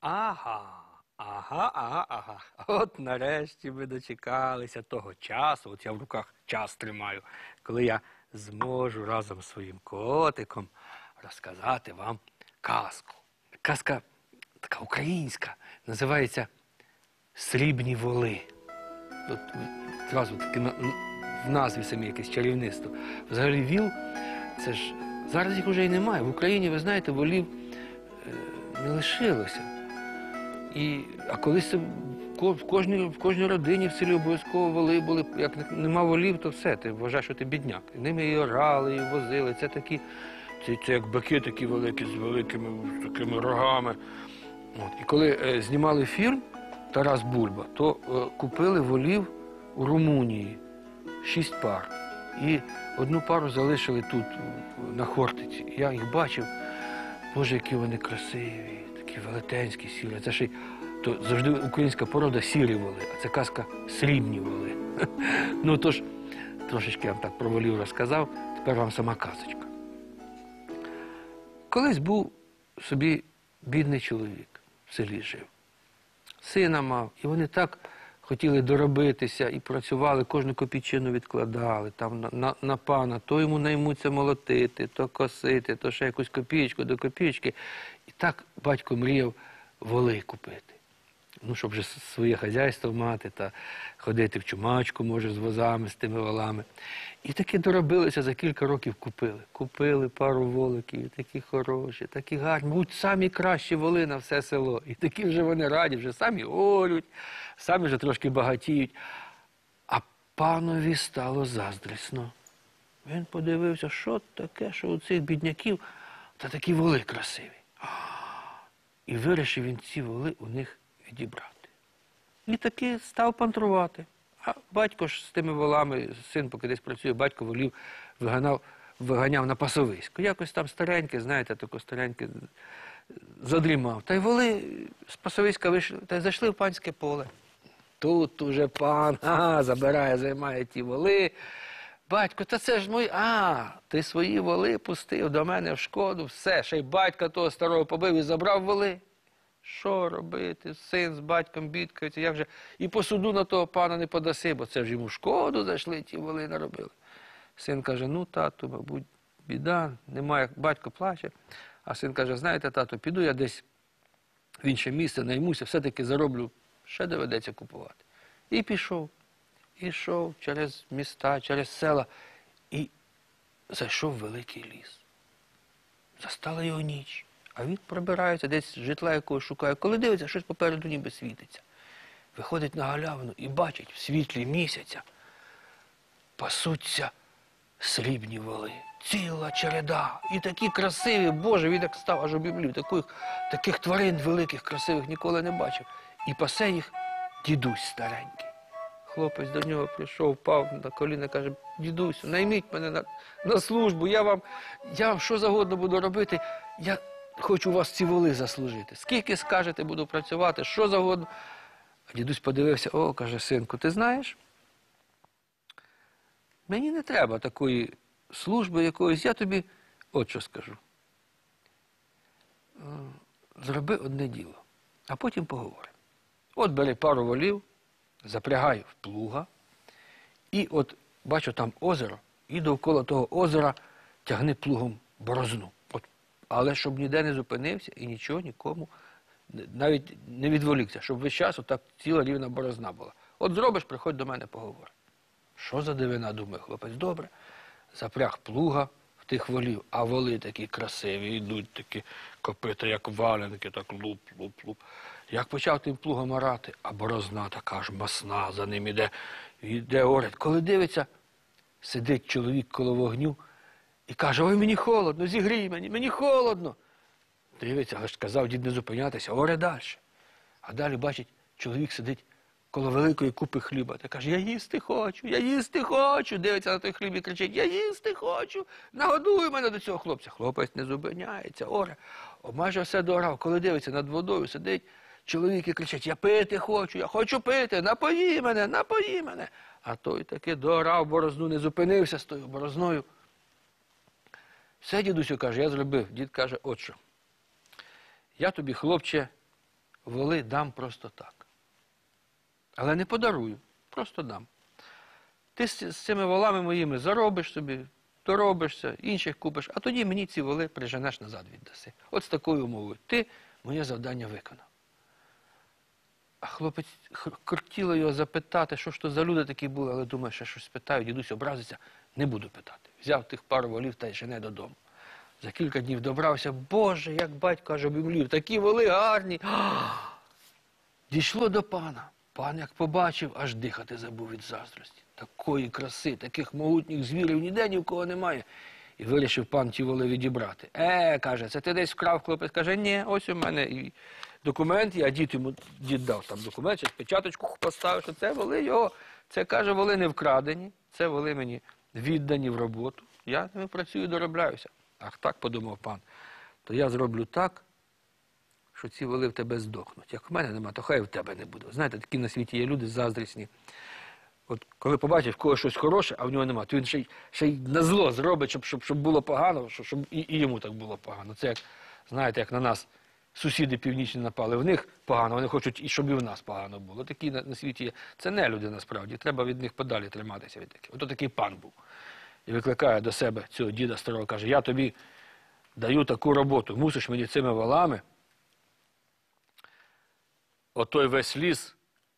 Ага, ага, ага, ага. От нарешті ми дочекалися того часу, от я в руках час тримаю, коли я зможу разом з своїм котиком розказати вам казку. Казка така українська, називається Срібні воли. От зразу таки в назві самі якесь чарівництво. Взагалі віл, це ж зараз їх вже і немає. В Україні, ви знаєте, волів е, не лишилося. І, а колись в кожній, в кожній родині в селі обов'язково воли були. Як нема волів, то все, ти вважаєш, що ти бідняк. І ними і орали, і возили. Це такі, це, це як бики такі великі з великими такими рогами. От. І коли е, знімали фільм Тарас Бульба, то е, купили волів у Румунії шість пар. І одну пару залишили тут, на Хортиці. Я їх бачив. Боже, які вони красиві, такі велетенські сірі. Це ще то завжди українська порода сірі воли, а це казка срібні воли. Ну тож, трошечки я вам так про волів розказав, тепер вам сама казочка. Колись був собі бідний чоловік в селі жив. Сина мав, і вони так хотіли доробитися і працювали, кожну копійчину відкладали там на, на, на пана, то йому наймуться молотити, то косити, то ще якусь копійку до копійки. І так батько мріяв воли купити. Ну, щоб вже своє хазяйство мати та ходити в чумачку, може, з возами, з тими волами. І таки доробилися, за кілька років купили. Купили пару воликів, такі хороші, такі гарні, будь самі кращі воли на все село. І такі вже вони раді, вже самі олють, самі вже трошки багатіють. А панові стало заздрісно. Він подивився, що таке, що у цих бідняків та такі воли красиві. І вирішив він ці воли у них відібрати. І таки став пантрувати. А батько ж з тими волами, син поки десь працює, батько волів виганав, виганяв на пасовисько. Якось там стареньке, знаєте, таке стареньке задрімав. Та й воли з пасовиська вийшли, та й зайшли в панське поле. Тут уже пан ага, забирає, займає ті воли. Батько, та це ж мої. А, ти свої воли пустив до мене в шкоду, все, ще й батька того старого побив і забрав воли. Що робити? Син з батьком бідкаються, як же і по суду на того пана не подаси, бо це ж йому шкоду зайшли, ті воли наробили. Син каже: ну, тату, мабуть, біда, немає, батько плаче. А син каже: знаєте, тато, піду я десь в інше місце, наймуся, все-таки зароблю, ще доведеться купувати. І пішов. І йшов через міста, через села і зайшов в великий ліс. Застала його ніч, а він пробирається, десь житла якогось шукає. Коли дивиться, щось попереду ніби світиться. Виходить на галявину і бачить в світлі місяця пасуться срібні воли. Ціла череда. І такі красиві, Боже, він як став аж обімлів. Таких, таких тварин великих, красивих ніколи не бачив. І пасе їх дідусь старенький. Хлопець до нього прийшов, впав на коліна, каже, дідусю, найміть мене на, на службу, я вам, я вам що завгодно буду робити, я хочу у вас ці воли заслужити. Скільки скажете, буду працювати, що завгодно. А дідусь подивився, о, каже, синку, ти знаєш? Мені не треба такої служби якоїсь, я тобі от що скажу. Е, Зроби одне діло, а потім поговоримо. От бери пару волів, запрягай в плуга, і от бачу там озеро, і довкола того озера тягни плугом борозну. Але щоб ніде не зупинився і нічого нікому навіть не відволікся, щоб весь час отак ціла рівна борозна була. От зробиш, приходь до мене поговори. Що за дивина, думає хлопець, добре. Запряг плуга в тих волів, а воли такі красиві, йдуть такі копита, як валенки, так луп, луп, луп. Як почав тим плугом орати, а борозна така ж масна, за ним іде, іде орет. Коли дивиться, сидить чоловік коло вогню і каже, ой, мені холодно, зігрій мені, мені холодно. Дивиться, але ж казав дід не зупинятися, оре далі. А далі бачить, чоловік сидить коло великої купи хліба. Та каже, я їсти хочу, я їсти хочу. Дивиться на той хліб і кричить, я їсти хочу. Нагодуй мене до цього хлопця. Хлопець не зупиняється, оре. О, майже все доорав. Коли дивиться над водою, сидить чоловік і кричить, я пити хочу, я хочу пити, напої мене, напої мене. А той таки доорав борозну, не зупинився з тою борозною. Все, дідусю каже, я зробив. Дід каже, от що. Я тобі, хлопче, воли дам просто так. Але не подарую, просто дам. Ти з, цими волами моїми заробиш собі, доробишся, інших купиш, а тоді мені ці воли приженеш назад віддаси. От з такою умовою. Ти моє завдання виконав. А хлопець хотіло його запитати, що ж то за люди такі були, але думає, що щось питаю, дідусь образиться, не буду питати. Взяв тих пару волів та й жене додому. За кілька днів добрався, Боже, як батько аж обімлів, такі воли гарні. Дійшло до пана. Пан, як побачив, аж дихати забув від заздрості. Такої краси, таких могутніх звірів ніде ні в кого немає. І вирішив пан ті воли відібрати. Е, каже, це ти десь вкрав хлопець. Каже, ні, ось у мене і документ, а дід йому дід дав там документ, щось печаточку поставив, що це воли його. Це каже, воли не вкрадені, це воли мені віддані в роботу. Я ними працюю, доробляюся. Ах так, подумав пан. То я зроблю так, що ці воли в тебе здохнуть. Як в мене нема, то хай в тебе не буде. Знаєте, такі на світі є люди заздрісні. От коли побачиш в когось щось хороше, а в нього нема, то він ще й, ще й на зло зробить, щоб, щоб, щоб було погано, щоб, щоб і, і йому так було погано. Це як, знаєте, як на нас сусіди північні напали, в них погано, вони хочуть, і щоб і в нас погано було. Такі на, на світі є. Це не люди насправді. Треба від них подалі триматися від таких. Ото такий пан був. І викликає до себе цього діда старого, каже, я тобі даю таку роботу, мусиш мені цими валами отой весь ліс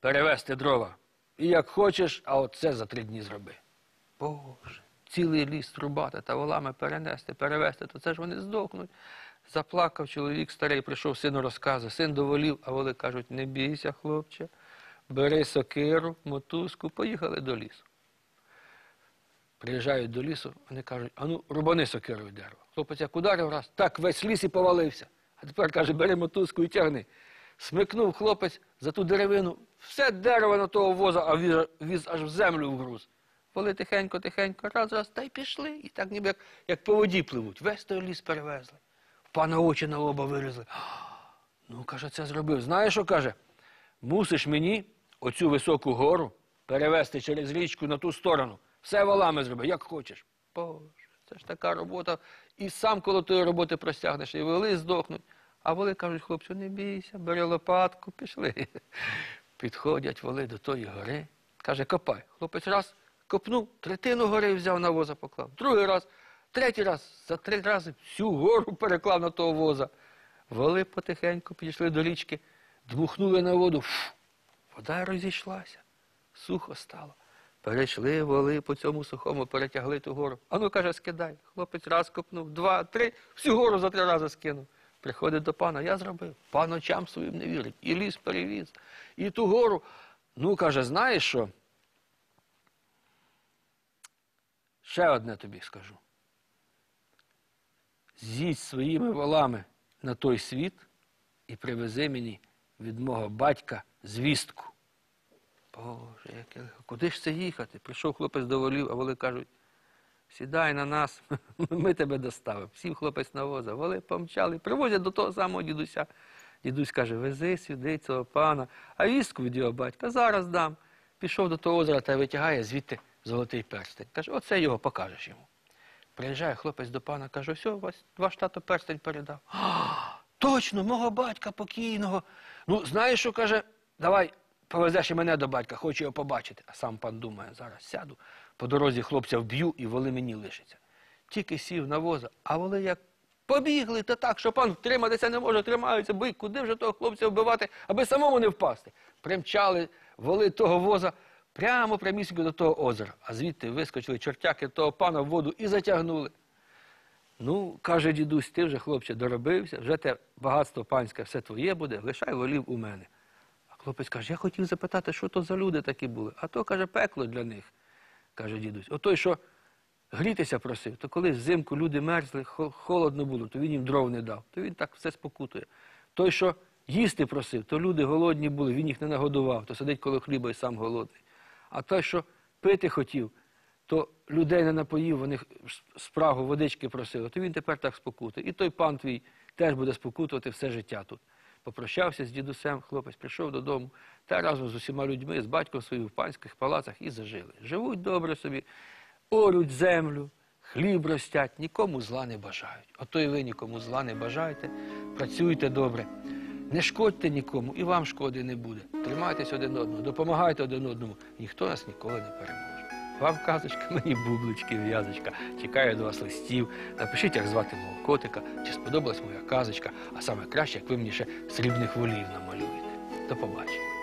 перевезти дрова. І як хочеш, а оце за три дні зроби. Боже, цілий ліс трубати та волами перенести, перевезти, то це ж вони здохнуть. Заплакав чоловік старий, прийшов сину розказує, син доволів, а воли кажуть, не бійся, хлопче, бери сокиру, мотузку, поїхали до лісу. Приїжджають до лісу, вони кажуть, а ну, рубани сокирою дерево. Хлопець як ударив раз, так весь ліс і повалився. А тепер каже, бери мотузку і тягни. Смикнув хлопець за ту деревину, все дерево на того воза, а віз, віз аж в землю вгруз. Воли тихенько, тихенько, раз, раз, та й пішли. І так ніби як, як по воді пливуть. Весь той ліс перевезли. Пана очі на лоба вилізли. Ну, каже, це зробив. Знаєш, що каже? Мусиш мені оцю високу гору перевезти через річку на ту сторону. Все валами зроби, як хочеш. Боже, це ж така робота. І сам коло тої роботи простягнеш, і воли здохнуть. А воли кажуть, хлопцю, не бійся, бери лопатку, пішли. Підходять воли до тої гори. Каже, копай. Хлопець раз копнув, третину гори взяв на воза поклав. Другий раз, третій раз, за три рази всю гору переклав на того воза. Воли потихеньку підійшли до річки, дмухнули на воду. Фу, вода розійшлася, сухо стало. Перейшли воли по цьому сухому, перетягли ту гору. А ну, каже, скидай. Хлопець раз копнув, два, три, всю гору за три рази скинув. Приходить до пана, я зробив. Пан очам своїм не вірить. І ліс перевіз, і ту гору. Ну, каже, знаєш що? Ще одне тобі скажу. З'їдь своїми волами на той світ і привези мені від мого батька звістку. Боже, яке лихо. Куди ж це їхати? Прийшов хлопець до волів, а воли кажуть, сідай на нас, ми тебе доставимо. Сів хлопець на воза, воли помчали, привозять до того самого дідуся. Дідусь каже, вези сюди цього пана, а вістку від його батька зараз дам. Пішов до того озера та витягає звідти золотий перстень. Каже, оце його покажеш йому. Приїжджає хлопець до пана, каже, все, ваш, ваш тато перстень передав. Точно, мого батька покійного. Ну, знаєш, що каже, давай повезеш і мене до батька, хочу його побачити. А сам пан думає, зараз сяду, по дорозі хлопця вб'ю і воли мені лишаться. Тільки сів на воза, а воли як побігли, та так, що пан втриматися не може, тримаються, бий, куди вже того хлопця вбивати, аби самому не впасти. Примчали воли того воза прямо прямісінько до того озера, а звідти вискочили чортяки того пана в воду і затягнули. Ну, каже дідусь, ти вже, хлопче, доробився, вже те багатство панське все твоє буде, лишай волів у мене. А хлопець каже, я хотів запитати, що то за люди такі були. А то, каже, пекло для них, каже дідусь. Отой, що грітися просив, то коли взимку люди мерзли, холодно було, то він їм дров не дав, то він так все спокутує. Той, що їсти просив, то люди голодні були, він їх не нагодував, то сидить коло хліба і сам голодний. А той, що пити хотів, то людей не напоїв, вони спрагу водички просили, то він тепер так спокутує. І той пан твій теж буде спокутувати все життя тут. Попрощався з дідусем, хлопець прийшов додому та разом з усіма людьми, з батьком своїм в панських палацах і зажили. Живуть добре собі, орють землю, хліб ростять, нікому зла не бажають. Ото і ви нікому зла не бажаєте, працюйте добре. Не шкодьте нікому, і вам шкоди не буде. Тримайтесь один одного, допомагайте один одному. Ніхто нас ніколи не переможе. Вам казочка, мені бублички, в'язочка. Чекаю до вас листів. Напишіть, як звати мого котика, чи сподобалась моя казочка, а саме краще, як ви мені ще срібних волів намалюєте. До побачення.